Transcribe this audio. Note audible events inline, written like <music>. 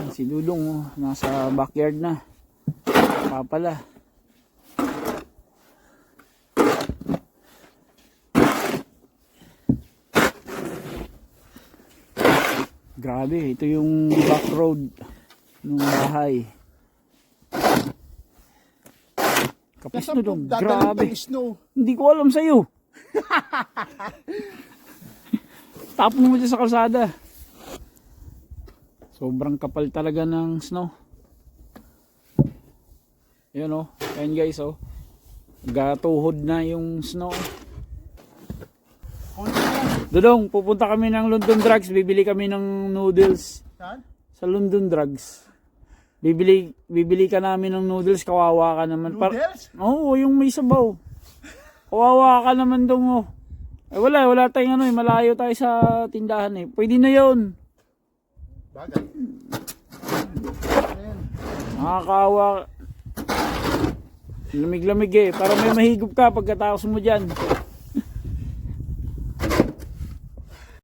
Ayan, si Dudong oh, nasa backyard na. Pala. Grabe, ito yung back road ng bahay. Kapis Dudong, dadaling grabe. snow? Hindi ko alam sa'yo. <laughs> Tapon mo dyan sa kalsada. Sobrang kapal talaga ng snow. Yun oh. Ayan guys oh. Gatuhod na yung snow. Dudong, pupunta kami ng London Drugs. Bibili kami ng noodles Saan? sa London Drugs. Bibili bibili ka namin ng noodles, kawawa ka naman. Par- Noodles? Oo, yung may sabaw. Kawawa ka naman dong oh. Eh wala, wala tayong ano eh, malayo tayo sa tindahan eh. Pwede na yon. Bagay. Ayan. Nakakawa. Lamig-lamig eh. Para may mahigop ka pagkatapos mo dyan.